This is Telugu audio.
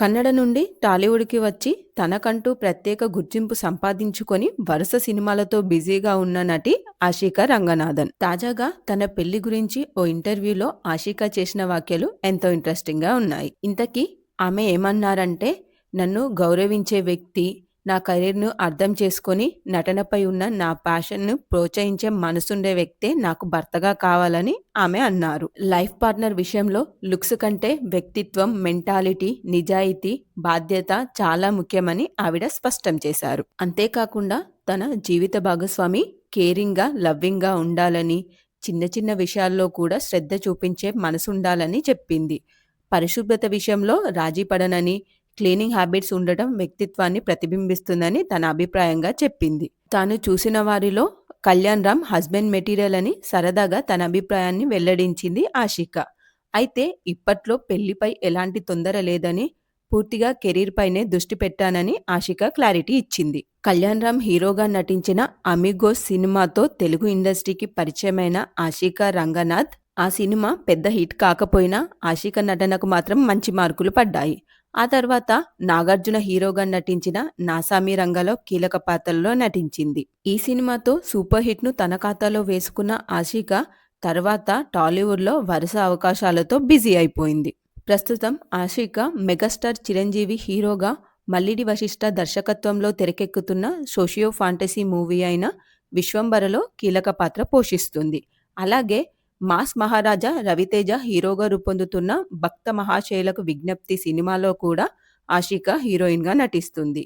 కన్నడ నుండి టాలీవుడ్‌కి వచ్చి తనకంటూ ప్రత్యేక గుర్తింపు సంపాదించుకొని వరుస సినిమాలతో బిజీగా ఉన్న నటి ఆషికా రంగనాథన్. తాజాగా తన పెళ్ళి గురించి ఓ ఇంటర్వ్యూలో ఆషికా చేసిన వ్యాఖ్యలు ఎంతో ఇంట్రెస్టింగ్‌గా ఉన్నాయి. ఇంతకీ ఆమె ఏమన్నారంటే నన్ను గౌరవించే వ్యక్తి, నా కెరీర్‌ను అర్థం చేసుకొని నటనపై ఉన్న నా ప్యాషన్‌ను ప్రోత్సహించే మనసుండే వ్యక్తే నాకు భర్తగా కావాలని ఆమె అన్నారు. లైఫ్ పార్ట్నర్ విషయంలో లుక్స్ కంటే వ్యక్తిత్వం, మెంటాలిటీ, నిజాయితీ, బాధ్యత చాలా ముఖ్యమని ఆవిడ స్పష్టం చేశారు. అంతేకాకుండా తన జీవిత భాగస్వామి కేరింగ్‌గా, లవ్వింగ్‌గా ఉండాలని, చిన్న చిన్న విషయాల్లో కూడా శ్రద్ధ చూపించే మనసుండాలని చెప్పింది. పరిశుభ్రత విషయంలో రాజీ పడనని, క్లీనింగ్ హ్యాబిట్స్ ఉండటం వ్యక్తిత్వాన్ని ప్రతిబింబిస్తుందని తన అభిప్రాయంగా చెప్పింది. తాను చూసిన వారిలో కళ్యాణ్ రామ్ హస్బెండ్ మెటీరియల్ అని సరదాగా తన అభిప్రాయాన్ని వెల్లడించింది ఆషికా. అయితే ఇప్పట్లో పెళ్ళిపై ఎలాంటి తొందర లేదని, పూర్తిగా కెరీర్ పైనే దృష్టి పెట్టానని ఆషిక క్లారిటీ ఇచ్చింది. కళ్యాణ్ రామ్ హీరోగా నటించిన అమిగో సినిమాతో తెలుగు ఇండస్ట్రీకి పరిచయమైన ఆషిక రంగనాథ్ ఆ సినిమా పెద్ద హిట్ కాకపోయినా ఆశిక నటనకు మాత్రం మంచి మార్కులు పడ్డాయి. ఆ తర్వాత నాగార్జున హీరోగా నటించిన 'నాసామి రంగ'లో కీలక పాత్రలో నటించింది. ఈ సినిమాతో సూపర్ హిట్‌ను తన ఖాతాలో వేసుకున్న ఆశిక తర్వాత టాలీవుడ్‌లో వరుస అవకాశాలతో బిజీ అయిపోయింది. ప్రస్తుతం ఆషికా మెగాస్టార్ చిరంజీవి హీరోగా మల్లిడి వశిష్ఠ దర్శకత్వంలో తెరకెక్కుతున్న సోషియో ఫాంటసీ మూవీ అయిన 'విశ్వంభర'లో కీలక పాత్ర పోషిస్తుంది. అలాగే మాస్ మహారాజా రవితేజ హీరోగా రూపొందుతున్న 'భక్త మహాశైలకు విజ్ఞప్తి' సినిమాలో కూడా ఆషికా హీరోయిన్‌గా నటిస్తుంది.